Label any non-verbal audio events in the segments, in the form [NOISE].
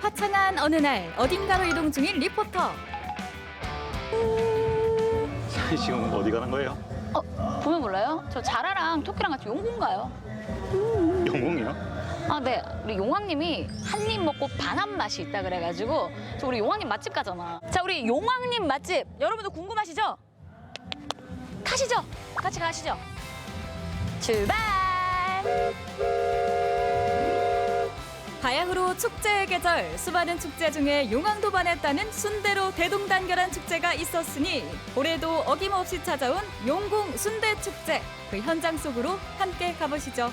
화창한 어느 날 어딘가로 이동 중인 리포터. [LAUGHS] 지금 어디 가는 거예요? 보면 몰라요? 저 자라랑 토끼랑 같이 용궁 가요. 영웅이요? 아, 네. 우리 용왕님이 한 입 먹고 반한 맛이 있다 그래가지고 저 우리 용왕님 맛집 가잖아. 자, 우리 용왕님 맛집 여러분도 궁금하시죠? 가시죠. 같이 가시죠. 출발. 바야흐로 축제의 계절, 수많은 축제 중에 용왕도 반했다는 순대로 대동단결한 축제가 있었으니 올해도 어김없이 찾아온 용궁 순대 축제. 그 현장 속으로 함께 가보시죠.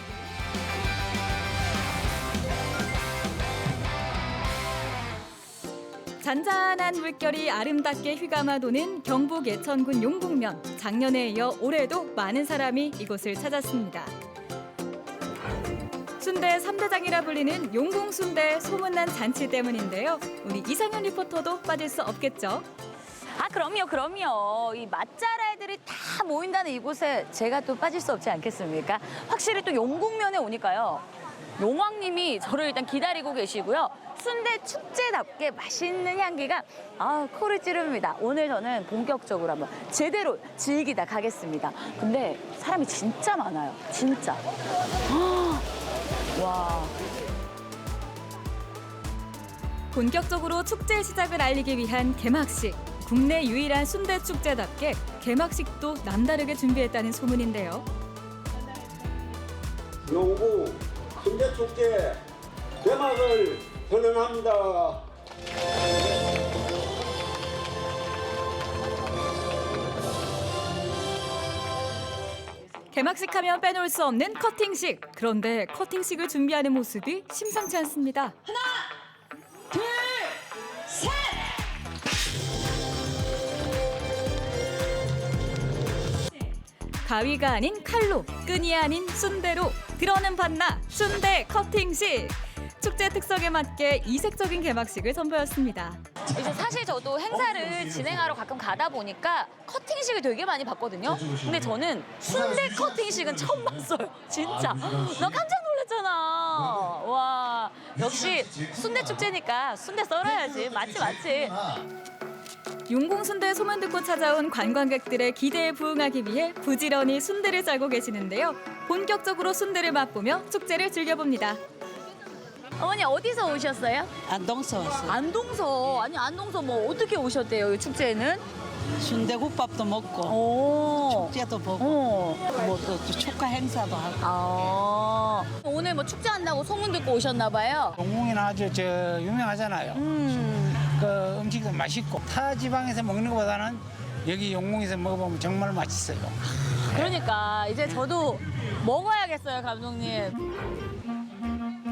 잔잔한 물결이 아름답게 휘감아 도는 경북 예천군 용궁면. 작년에 이어 올해도 많은 사람이 이곳을 찾았습니다. 순대 삼대장이라 불리는 용궁 순대 소문난 잔치 때문인데요. 우리 이상현 리포터도 빠질 수 없겠죠. 아, 그럼요, 그럼요. 이 맛잘알들이 다 모인다는 이곳에 제가 또 빠질 수 없지 않겠습니까? 확실히 또 용궁면에 오니까요. 용왕님이 저를 일단 기다리고 계시고요. 순대 축제답게 맛있는 향기가 아, 코를 찌릅니다. 오늘 저는 본격적으로 한번 제대로 즐기다 가겠습니다. 근데 사람이 진짜 많아요. 진짜. 아, 와. 본격적으로 축제 시작을 알리기 위한 개막식. 국내 유일한 순대 축제답게 개막식도 남다르게 준비했다는 소문인데요. 용구 순대 축제 개막을 선언합니다. 개막식 하면 빼놓을 수 없는 커팅식. 그런데 커팅식을 준비하는 모습이 심상치 않습니다. 가위가 아닌 칼로, 끈이 아닌 순대로 들어는 봤나 순대 커팅식. 축제 특성에 맞게 이색적인 개막식을 선보였습니다. 이제 사실 저도 행사를 진행하러 가끔 가다 보니까 커팅식을 되게 많이 봤거든요. 근데 저는 순대 커팅식은 처음 봤어요. [LAUGHS] 진짜. 나 깜짝 놀랐잖아. 와, 역시 순대 축제니까 순대 썰어야지. 맞지, 맞지. 용궁순대 소문 듣고 찾아온 관광객들의 기대에 부응하기 위해 부지런히 순대를 썰고 계시는데요. 본격적으로 순대를 맛보며 축제를 즐겨봅니다. 어머니 어디서 오셨어요? 안동서 왔어. 안동서. 아니, 안동서 뭐 어떻게 오셨대요, 이 축제는? 순대국밥도 먹고 오. 축제도 보고 어. 뭐또 축하 행사도 하고. 아. 오늘 뭐 축제 한다고 소문 듣고 오셨나 봐요. 영웅이는 아주 저 유명하잖아요. 음. 그 음식도 맛있고 타 지방에서 먹는 것보다는 여기 영웅에서 먹어보면 정말 맛있어요. 그러니까 이제 저도 먹어야겠어요, 감독님.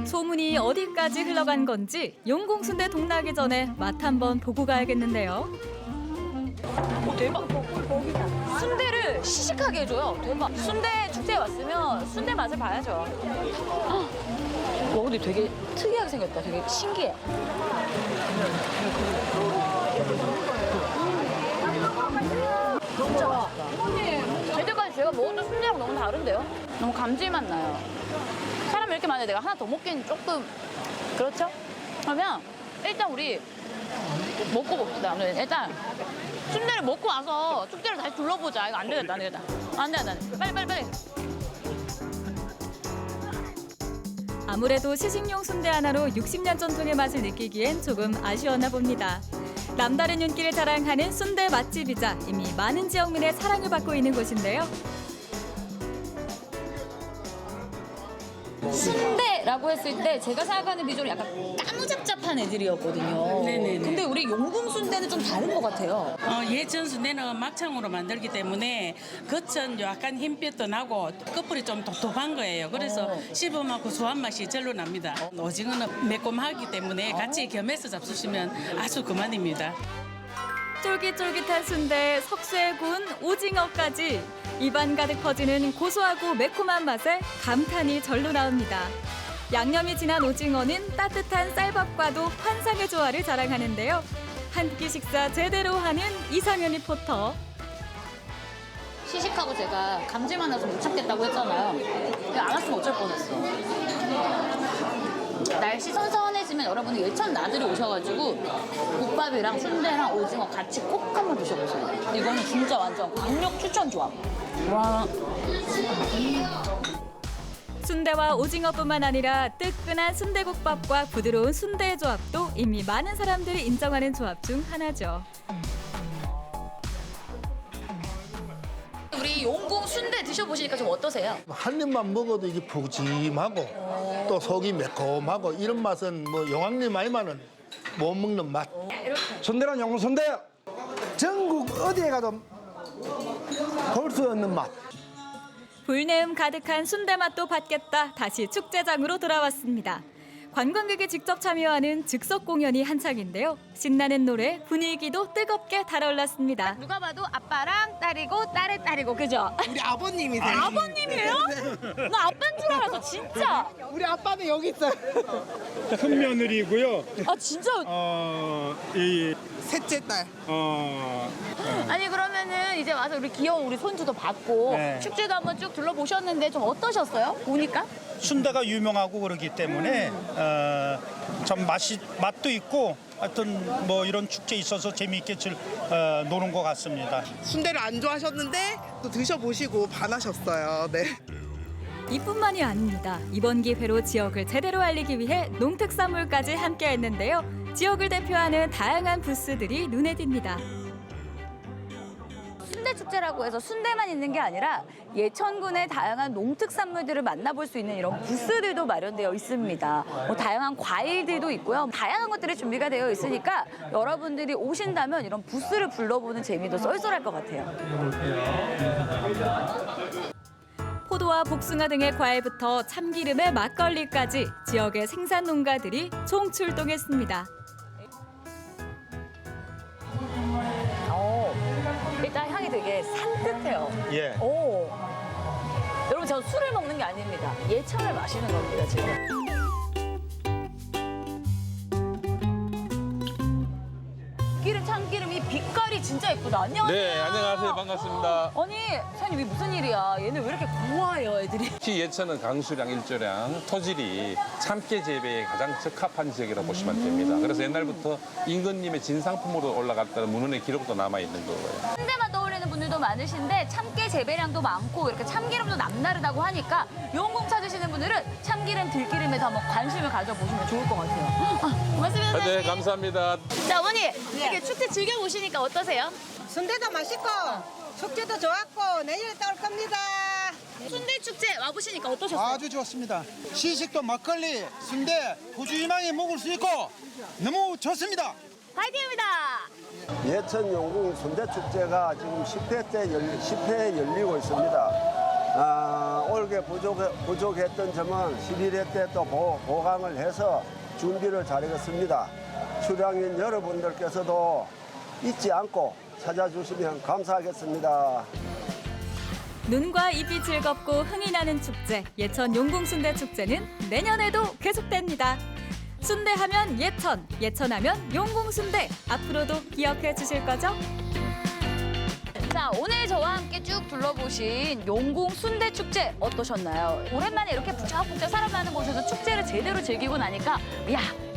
소문이 어디까지 흘러간 건지 용궁순대 동나기 전에 맛 한번 보고 가야겠는데요. 오, 대박. 순대를 시식하게 해줘요. 대박. 순대 축제에 왔으면 순대 맛을 봐야죠. 와, 근데 되게 특이하게 생겼다. 되게 신기해. 진짜 맛있다. 제가 먹었던 순대랑 너무 다른데요? 너무 감질맛 나요. 사람이 이렇게 많은데 내가 하나 더 먹기는 조금 그렇죠? 그러면 일단 우리 먹고 봅시다. 일단 순대를 먹고 와서 축제를 다시 둘러보자. 이거 안 되겠다, 안 되겠다. 안 돼, 안 돼, 안 돼. 빨리, 빨리, 빨리. 아무래도 시식용 순대 하나로 60년 전통의 맛을 느끼기엔 조금 아쉬웠나 봅니다. 남다른 윤기를 자랑하는 순대 맛집이자 이미 많은 지역민의 사랑을 받고 있는 곳인데요. 순대 라고 했을 때 제가 생각하는 비주얼이 약간 까무잡잡한 애들이었거든요. 네네네. 근데 우리 용궁 순대는 좀 다른 것 같아요. 어, 예전 순대는 막창으로 만들기 때문에 겉은 약간 흰빛도 나고 끝불이 좀 독특한 거예요. 그래서 어. 씹으면 고소한 맛이 절로 납니다. 오징어는 매콤하기 때문에 같이 겸해서 잡수시면 아주 그만입니다. 쫄깃쫄깃한 순대, 석쇠에 구운 오징어까지 입안 가득 퍼지는 고소하고 매콤한 맛에 감탄이 절로 나옵니다. 양념이 진한 오징어는 따뜻한 쌀밥과도 환상의 조화를 자랑하는데요. 한 끼 식사 제대로 하는 이상현 리포터. 시식하고 제가 감질 만 나서 못 참겠다고 했잖아요. 안 왔으면 어쩔 뻔했어. 날씨 선선해지면 여러분들 예천 나들이 오셔가지고 국밥이랑 순대랑 오징어 같이 꼭 한번 드셔보세요. 이거는 진짜 완전 강력 추천 조합. 와. 순대와 오징어뿐만 아니라 뜨끈한 순대국밥과 부드러운 순대의 조합도 이미 많은 사람들이 인정하는 조합 중 하나죠. 우리 용궁 순대 드셔보시니까 좀 어떠세요? 한 입만 먹어도 이게 푸짐하고 또 속이 매콤하고 이런 맛은 뭐 영왕님 아니면은 못 먹는 맛. 순대란 영순대 전국 어디에 가도 볼 수 없는 맛. 불내음 가득한 순대 맛도 받겠다 다시 축제장으로 돌아왔습니다. 관광객이 직접 참여하는 즉석 공연이 한창인데요. 신나는 노래, 분위기도 뜨겁게 달아올랐습니다. 누가 봐도 아빠랑 딸이고 딸의 딸이고 그죠? 우리 아버님이세요. 아버님이에요? 나 아빠인 줄 알았어 진짜. 우리 아빠는 여기 있어요. 큰 며느리고요. 아 진짜. 어, 이, 셋째 딸. 어, 아니 그러면은 이제 와서 우리 귀여운 우리 손주도 받고 네. 축제도 한번 쭉 둘러보셨는데 좀 어떠셨어요? 보니까? 순대가 유명하고 그렇기 때문에 어, 참 맛이 맛도 있고 하여튼 뭐 이런 축제 있어서 재미있게 즐, 어, 노는 것 같습니다. 순대를 안 좋아하셨는데 또 드셔보시고 반하셨어요. 네. 이뿐만이 아닙니다. 이번 기회로 지역을 제대로 알리기 위해 농특산물까지 함께했는데요. 지역을 대표하는 다양한 부스들이 눈에 띕니다. 순대 축제라고 해서 순대만 있는 게 아니라 예천군의 다양한 농특산물들을 만나볼 수 있는 이런 부스들도 마련되어 있습니다. 뭐 다양한 과일들도 있고요. 다양한 것들이 준비가 되어 있으니까 여러분들이 오신다면 이런 부스를 불러보는 재미도 쏠쏠할 것 같아요. 포도와 복숭아 등의 과일부터 참기름의 막걸리까지 지역의 생산 농가들이 총출동했습니다. 어, 일단 향이 되게 산뜻해요. 예. 오. 여러분 저 술을 먹는 게 아닙니다. 예천을 마시는 겁니다 지금. 진짜 예쁘다. 안녕하세요. 네, 안녕하세요. 반갑습니다. 아니 사장님 이게 무슨 일이야? 얘네 왜 이렇게 고와요 애들이? 특히 예천은 강수량, 일조량, 토질이 참깨 재배에 가장 적합한 지역이라고 보시면 됩니다. 그래서 옛날부터 임금님의 진상품으로 올라갔다는 문헌의 기록도 남아 있는 거고요. 순대만 떠올리는 분들도 많으신데 참깨 재배량도 많고 이렇게 참기름도 남다르다고 하니까 용궁 찾으시는 분들은 참기름, 들기름에도 한번 관심을 가져보시면 좋을 것 같아요. 아, 고맙습니다. 네, 감사합니다. 자 어머니 이렇게 축제 즐겨 보시니까 어떠세요? 순대도 맛있고 축제도 좋았고 내년에 또 올 겁니다. 순대 축제 와 보시니까 어떠셨어요? 아주 좋습니다. 시식도 막걸리, 순대, 호주 이망에 먹을 수 있고 너무 좋습니다. 파이팅입니다. 예천 용궁 순대 축제가 지금 10회째 열, 10회 열리고 있습니다. 아, 올게 부족, 부족했던 점은 11회 때 또 보강을 해서 준비를 잘하겠습니다. 출향인 여러분들께서도 잊지 않고 찾아주시면 감사하겠습니다. 눈과 입이 즐겁고 흥이 나는 축제 예천 용궁순대 축제는 내년에도 계속됩니다. 순대하면 예천, 예천하면 용궁순대 앞으로도 기억해 주실 거죠? 자 오늘 저와 함께 쭉 둘러보신 용궁 순대 축제 어떠셨나요? 오랜만에 이렇게 북적북적 사람 많은 곳에서 축제를 제대로 즐기고 나니까 야.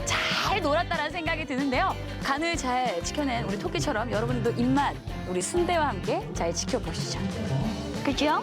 잘 놀았다라는 생각이 드는데요. 간을 잘 지켜낸 우리 토끼처럼 여러분도 입맛 우리 순대와 함께 잘 지켜보시죠. 그죠?